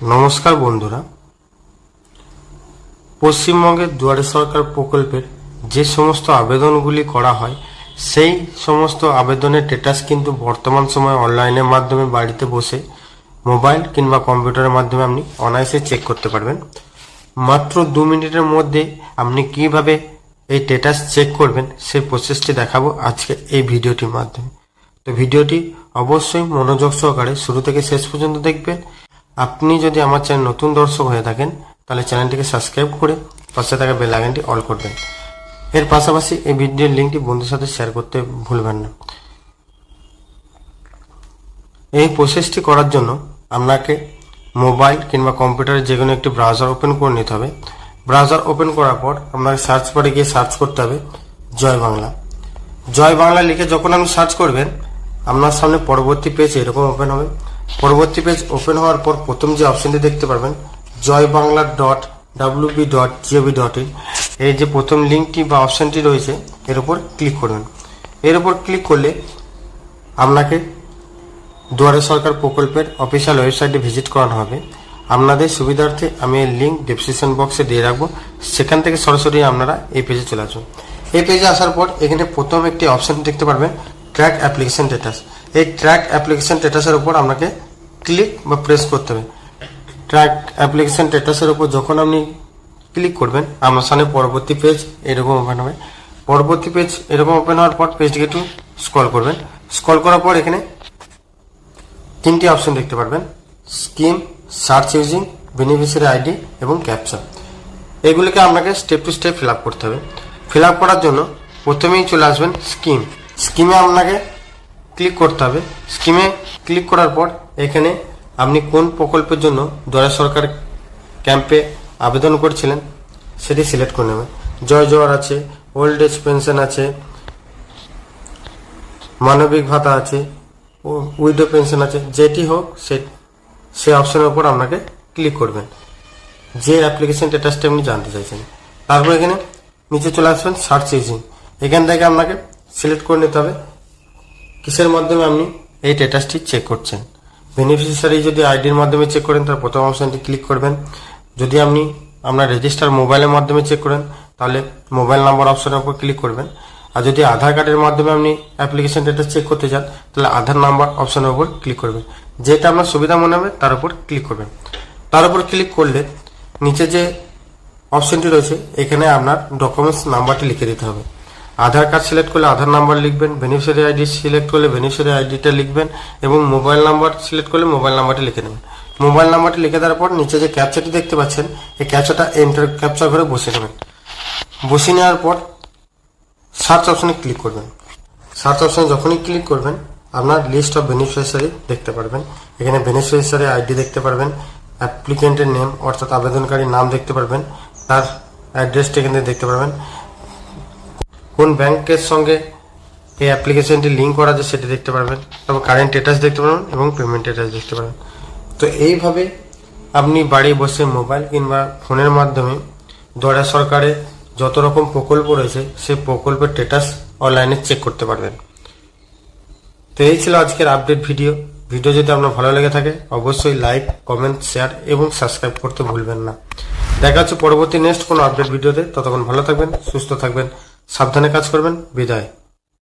নমস্কার বন্ধুরা। পশ্চিমবঙ্গের দুয়ারে সরকার প্রকল্পের যে সমস্ত আবেদনগুলি করা হয়, সেই সমস্ত আবেদনের স্টেটাস কিন্তু বর্তমান সময়ে অনলাইনের মাধ্যমে বাড়িতে বসে মোবাইল কিংবা কম্পিউটারের মাধ্যমে আপনি অনায়াসে চেক করতে পারবেন। মাত্র দু মিনিটের মধ্যে আপনি কীভাবে এই স্টেটাস চেক করবেন, সেই প্রসেসটি দেখাবো আজকে এই ভিডিওটির মাধ্যমে। তো ভিডিওটি অবশ্যই মনোযোগ সহকারে শুরু থেকে শেষ পর্যন্ত দেখবেন আপনি যদি আমার চ্যানেল নতুন দর্শক হয়ে থাকেন, তাহলে চ্যানেলটিকে সাবস্ক্রাইব করে পাশে থাকা বেল আইকনটি অল করবেন এর পাশাপাশি এই ভিডিওর লিঙ্কটি বন্ধুর সাথে শেয়ার করতে ভুলবেন না। এই প্রসেসটি করার জন্য আপনাকে মোবাইল কিংবা কম্পিউটারে যে কোনো একটি ব্রাউজার ওপেন করে নিতে হবে। ব্রাউজার ওপেন করার পর আপনাকে সার্চ বারে গিয়ে সার্চ করতে হবে জয় বাংলা। জয় বাংলা লিখে যখন আপনি সার্চ করবেন, আপনার সামনে পরবর্তী পেজ এরকম ওপেন হবে। পরবর্তী পেজ ওপেন হওয়ার পর প্রথম যে অপশনটি দেখতে পারবেন Joy Bangla dot WB dot gov dot in এই যে প্রথম লিঙ্কটি বা অপশনটি রয়েছে, এর উপর ক্লিক করবেন। এর উপর ক্লিক করলে আপনাকে দুয়ারে সরকার প্রকল্পের অফিসিয়াল ওয়েবসাইটে ভিজিট করানো হবে। আপনাদের সুবিধার্থে আমি এর লিঙ্ক ডিসক্রিপশন বক্সে দিয়ে রাখব। সেখান থেকে সরাসরি আপনারা এই পেজে চলে আসুন। এই পেজে আসার পর এখানে প্রথম একটি অপশন দেখতে পারবেন ট্র্যাক অ্যাপ্লিকেশন স্ট্যাটাস এই ট্র্যাক অ্যাপ্লিকেশন স্ট্যাটাসের উপর আপনাকে ক্লিক বা প্রেস করতে হবে। ট্র্যাক অ্যাপ্লিকেশন স্ট্যাটাসের উপর যখন আপনি ক্লিক করবেন, আমার সামনে পরবর্তী পেজ এরকম ওপেন হবে। পরবর্তী পেজ এরকম ওপেন হওয়ার পর পেজটিকে একটু স্ক্রল করবেন। স্ক্রল করার পর এখানে তিনটি অপশন দেখতে পারবেন। Scheme search using beneficiary ID এবং ক্যাপচা এগুলিকে আপনাকে step to step fill up করতে হবে। ফিল আপ করার জন্য প্রথমেই চলে আসবেন স্কিম স্কিমে আপনাকে ক্লিক করতে হবে। স্কিমে ক্লিক করার পর এখানে আপনি কোন প্রকল্পের জন্য দয়া সরকার ক্যাম্পে আবেদন করছিলেন সেটি সিলেক্ট করে নেবেন। জয় জোয়ার আছে ওল্ড এজ পেনশন আছে, মানবিক ভাতা আছে, ও উইডো পেনশন আছে, যেটি হোক সে সেই অপশনের উপর আপনাকে ক্লিক করবেন। যে অ্যাপ্লিকেশন স্ট্যাটাসটা আপনি জানতে চাইছেন। তারপর এখানে নিচে চলে আসবেন সার্চ ইঞ্জিন এখান থেকে আপনাকে সিলেক্ট করে নিতে হবে। কিসের মাধ্যমে আপনি? এই স্ট্যাটাসটি চেক করছেন। বেনিফিশিয়ারি যদি আইডির মাধ্যমে চেক করেন তার প্রথম অপশনটি ক্লিক করবেন। যদি আপনি আপনার রেজিস্টার মোবাইলের মাধ্যমে চেক করেন, তাহলে মোবাইল নাম্বার অপশনের উপর ক্লিক করবেন। আর যদি আধার কার্ডের মাধ্যমে আপনি অ্যাপ্লিকেশন ডেটা চেক করতে চান, তাহলে আধার নাম্বার অপশনের উপর ক্লিক করবেন। যেটা আপনার সুবিধা মনে হবে, তার উপর ক্লিক করবেন। তার উপর ক্লিক করলে নিচে যে অপশনটি রয়েছে, এখানে আপনার ডকুমেন্টস নাম্বারটি লিখে দিতে হবে। আধার কার্ড সিলেক্ট করলে আধার নাম্বার লিখবেন বেনিফিশিয়ারি আইডি সিলেক্ট করলে বেনিফিশিয়ারি আইডিটা লিখবেন এবং মোবাইল নাম্বার সিলেক্ট করলে মোবাইল নাম্বারটি লিখে নেবেন। মোবাইল নাম্বারটি লিখে দেওয়ার পর নিচে যে ক্যাপচারটি দেখতে পাচ্ছেন, এই ক্যাপচারটা এন্টার ক্যাপচার করে বসে নেবেন। বসে নেওয়ার পর সার্চ অপশনে ক্লিক করবেন। সার্চ অপশনে যখনই ক্লিক করবেন, আপনার লিস্ট অফ বেনিফিশিয়ারি দেখতে পারবেন। এখানে বেনিফিশিয়ারি আইডি দেখতে পারবেন অ্যাপ্লিকেন্টের নেম অর্থাৎ আবেদনকারীর নাম দেখতে পারবেন, তার অ্যাড্রেসটা এখানে দেখতে পারবেন। কোন ব্যাংকের সঙ্গে এই অ্যাপ্লিকেশনটি লিঙ্ক করা আছে সেটি দেখতে পারবেন তারপর কারেন্ট স্ট্যাটাস দেখতে পারবেন এবং পেমেন্ট স্ট্যাটাস দেখতে পারবেন। তো এইভাবে আপনি বাড়ি বসে মোবাইল কিংবা ফোনের মাধ্যমে দয়া সরকারে যত রকম প্রকল্প রয়েছে, সেই প্রকল্পের স্ট্যাটাস অনলাইনে চেক করতে পারবেন। তো এই ছিল আজকের আপডেট ভিডিও ভিডিও যদি আপনার ভালো লেগে থাকে, অবশ্যই লাইক কমেন্ট শেয়ার এবং সাবস্ক্রাইব করতে ভুলবেন না। দেখা হচ্ছে পরবর্তী নেক্সট কোনো আপডেট ভিডিওতে ততক্ষণ ভালো থাকবেন, সুস্থ থাকবেন। সাবধানে কাজ করবেন। বিদায়।